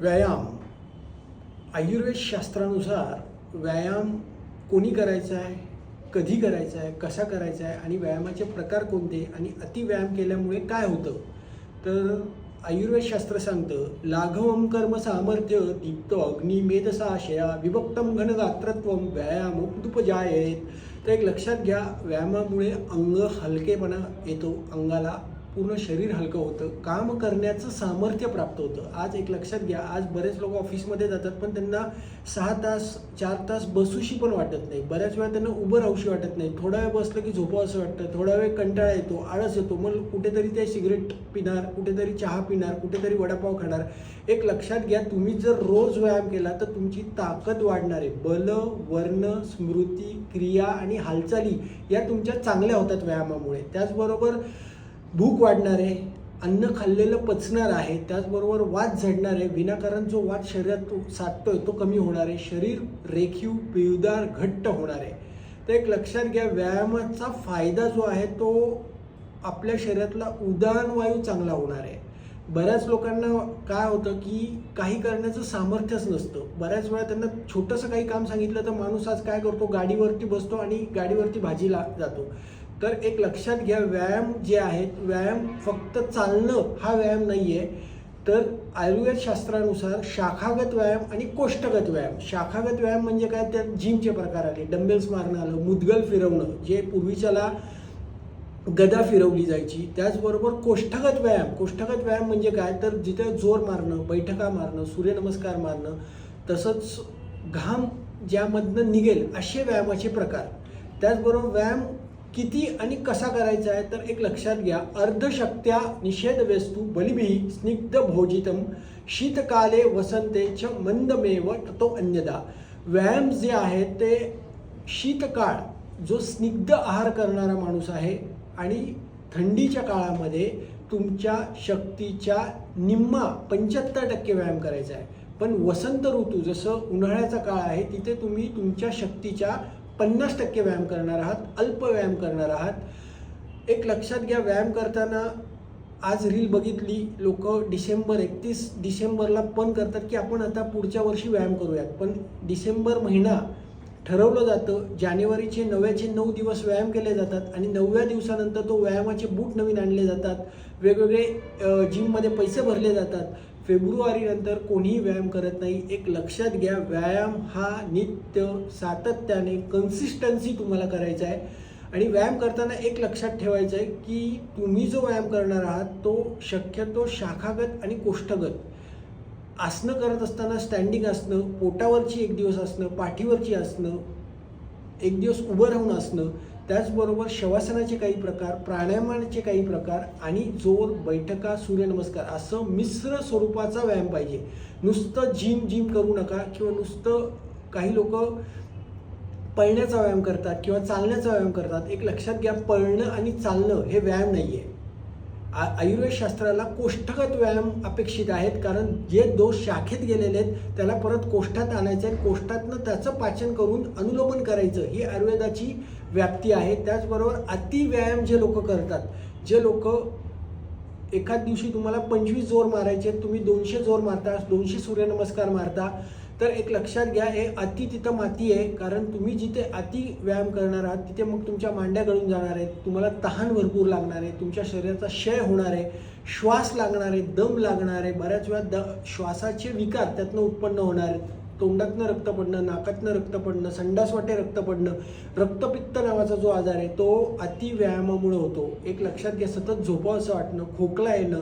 व्यायाम. आयुर्वेद शास्त्रानुसार व्यायाम कोणी करायचा आहे? कधी करायचा आहे? कसा करायचा आहे? आणि व्यायामाचे प्रकार कोणते? आणि अतिव्यायाम केल्यामुळे काय होतं? तर आयुर्वेद शास्त्र सांगतं लाघवम कर्म सामर्थ्य दीप्त अग्नी मेधसाशया विभक्तम घनगात्रत्वम व्यायाम उपजायेत तर एक लक्षात घ्या व्यायामामुळे अंग हलकेपणा येतो अंगाला पूर्ण शरीर हलकं होतं. काम करण्याचं सामर्थ्य प्राप्त होतं. आज एक लक्षात घ्या आज बरेच लोक ऑफिसमध्ये जातात पण त्यांना सहा तास चार तास बसूशी पण वाटत नाही. बऱ्याच वेळा त्यांना उभं राहूशी वाटत नाही. थोडा वेळ बसलं की झोपा असं वाटतं थोडा वेळ कंटाळा येतो आळस येतो. मग कुठेतरी ते सिगरेट पिणार कुठेतरी चहा पिणार कुठेतरी वडापाव खाणार. एक लक्षात घ्या तुम्ही जर रोज व्यायाम केला तर तुमची ताकद वाढणार आहे. बल वर्ण स्मृती क्रिया आणि हालचाली या तुमच्या चांगल्या होतात व्यायामामुळे. त्याचबरोबर भूक वाढणार आहे अन्न खाल्लेलं पचणार आहे त्याचबरोबर वात झडणार आहे विनाकारण जो वात शरीरात तो आहे तो कमी होणार आहे शरीर रेखीव पिवदार घट्ट होणार. आहे तर एक लक्षात घ्या व्यायामाचा फायदा जो आहे तो आपल्या शरीरातला उदाहरण वायू चांगला होणार आहे. बऱ्याच लोकांना काय होतं की काही करण्याचं सामर्थ्यच नसतं. बऱ्याच वेळा त्यांना छोटंसं काही काम सांगितलं तर माणूस आज काय करतो? गाडीवरती बसतो आणि गाडीवरती भाजीला जातो. तर एक लक्षात घ्या व्यायाम जे आहेत व्यायाम फक्त चालणं हा व्यायाम नाही आहे तर आयुर्वेद शास्त्रानुसार शाखागत व्यायाम आणि कोष्ठगत व्यायाम. शाखागत व्यायाम म्हणजे काय? त्यात जिमचे प्रकार आले. डंबेल्स मारणं आलं मुदगल फिरवणं जे पूर्वीच्याला गदा फिरवली जायची. त्याचबरोबर कोष्ठगत व्यायाम. कोष्ठगत व्यायाम म्हणजे काय? तर जिथे जोर मारणं बैठका मारणं सूर्यनमस्कार मारणं तसंच घाम ज्यामधनं निघेल असे व्यायामाचे प्रकार. त्याचबरोबर व्यायाम किती आणि कसा करायचा आहे तर एक लक्षात घ्या. अर्धशक्त्या निषेध वस्तू बलिभी स्निग्ध भोजितम शीतकाले वसंते च मंदमेव ततो अन्यदा. व्यायाम जे आहे ते शीतकाळ जो स्निग्ध आहार करणारा माणूस आहे आणि थंडीच्या काळामध्ये तुमच्या शक्तीच्या निम्मा पंच्याहत्तर टक्के व्यायाम करायचा आहे. पण वसंत ऋतू जसं उन्हाळ्याचा काळ आहे तिथे तुम्ही तुमच्या शक्तीच्या पन्नास टक्के व्यायाम करणार आहात अल्प व्यायाम करणार आहात. एक लक्षात घ्या व्यायाम करताना आज रील बघितली लोक डिसेंबर एकतीस डिसेंबरला पण करतात की आपण आता पुढच्या वर्षी व्यायाम करूयात. पण डिसेंबर महिना ठरवलं जातं जानेवारीचे नव्याचे नऊ दिवस व्यायाम केले जातात आणि नवव्या दिवसानंतर तो व्यायामाचे बूट नवीन आणले जातात. वेगवेगळे जिममध्ये पैसे भरले जातात. फेब्रुवारीनंतर कोणीही व्यायाम करत नाही. एक लक्षात घ्या व्यायाम हा नित्य सातत्याने कन्सिस्टन्सी तुम्हाला करायचा आहे. आणि व्यायाम करताना एक लक्षात ठेवायचं आहे की तुम्ही जो व्यायाम करणार आहात तो शक्यतो शाखागत आणि कोष्ठगत. आसनं करत असताना स्टँडिंग असणं पोटावरची एक दिवस असणं पाठीवरची असणं एक दिवस उभं राहून असणं त्याचबरोबर शवासनाचे काही प्रकार प्राणायामाचे काही प्रकार आणि जोर बैठका सूर्यनमस्कार असं मिश्र स्वरूपाचा व्यायाम पाहिजे. नुसतं जिम जिम करू नका किंवा नुसतं काही लोक पळण्याचा व्यायाम करतात किंवा चालण्याचा व्यायाम करतात. एक लक्षात घ्या पळणं आणि चालणं हे व्यायाम नाही आहे आयुर्वेद शास्त्राला कोष्ठगत व्यायाम अपेक्षित आहेत कारण जे दोष शाखेत गेलेले आहेत त्याला परत कोष्ठात आणायचं आहे. कोष्ठातनं त्याचं पाचन करून अनुलोमन करायचं. ही आयुर्वेदाची व्याप्ती आहे. त्याचबरोबर अतिव्यायाम जे लोक करतात जे लोक एकाच दिवशी तुम्हाला पंचवीस जोर मारायचे तुम्ही दोनशे जोर मारता दोनशे सूर्यनमस्कार मारता तर एक लक्षात घ्या हे अति तिथं माती आहे कारण तुम्ही जिथे अति व्यायाम करणार आहात तिथे मग तुमच्या मांड्या गळून जाणार आहेत तुम्हाला तहान भरपूर लागणार आहे तुमच्या शरीराचा क्षय होणार आहे श्वास लागणार आहे दम लागणार आहे बऱ्याच वेळा द श्वासाचे विकार त्यातनं उत्पन्न होणार आहेत. तोंडातनं रक्त पडणं नाकातनं रक्त पडणं संडास वाटे रक्त पडणं रक्तपित्त नावाचा जो आजार आहे तो अतिव्यायामामुळे होतो. एक लक्षात घ्या सतत झोपावं असं वाटणं खोकला येणं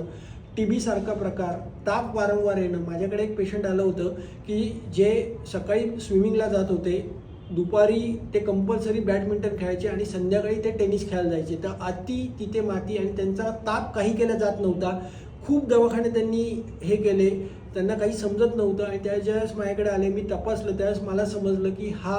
टी बी सारखा प्रकार ताप वारंवार येणं. माझ्याकडे एक पेशंट आलं होतं की जे सकाळी स्विमिंगला जात होते दुपारी ते कंपल्सरी बॅडमिंटन खेळायचे आणि संध्याकाळी ते टेनिस खेळायला जायचे. तर अति तिथे माती आणि त्यांचा ताप काही केला जात नव्हता. खूप दवाखाने त्यांनी हे केले. त्यांना काही समजत नव्हतं आणि त्या ज्यावेळेस माझ्याकडे आले मी तपासलं त्यावेळेस मला समजलं की हा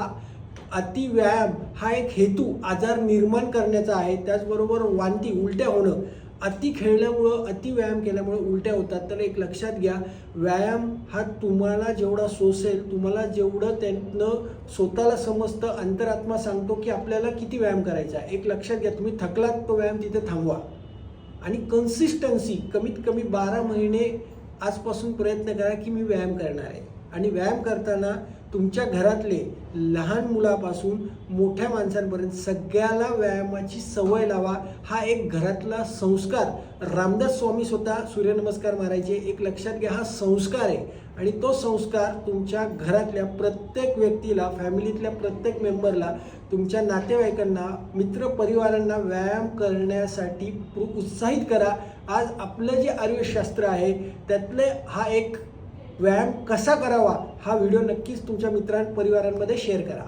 अति व्यायाम हा एक हेतू आजार निर्माण करण्याचा आहे. त्याचबरोबर वांती उलट्या होणं. अति खेळल्यामुळं अति व्यायाम केल्यामुळे उलट्या होतात. तर एक लक्षात घ्या व्यायाम हा तुम्हाला जेवढा सोसेल तुम्हाला जेवढं त्यातनं स्वतःला समजतं अंतरात्मा सांगतो की आपल्याला किती व्यायाम करायचा आहे. एक लक्षात घ्या तुम्ही थकलात तो व्यायाम तिथे थांबवा. आणि कन्सिस्टन्सी कमीत कमी बारा महिने आजपासून प्रयत्न करा की मी व्यायाम करणार आहे. आणि व्यायाम करताना तुमच्या घरातले लहान मुलापासून मोठ्या माणसांपर्यंत सगळ्याला व्यायामाची सवय लावा. हा एक घरातला संस्कार. रामदास स्वामी स्वतः सूर्यनमस्कार मारायचे. एक लक्षात घ्या हा संस्कार आहे. आणि तो संस्कार तुमच्या घरातल्या प्रत्येक व्यक्तीला फॅमिलीतल्या प्रत्येक मेंबरला तुमच्या नातेवाईकांना मित्र परिवारांना व्यायाम करण्यासाठी उत्साहित करा. आज आपलं जे आयुर्वेदशास्त्र आहे त्यातले हा एक व्यायाम कसा करावा हा व्हिडिओ नक्कीच तुमच्या मित्रां परिवारांमध्ये शेअर करा.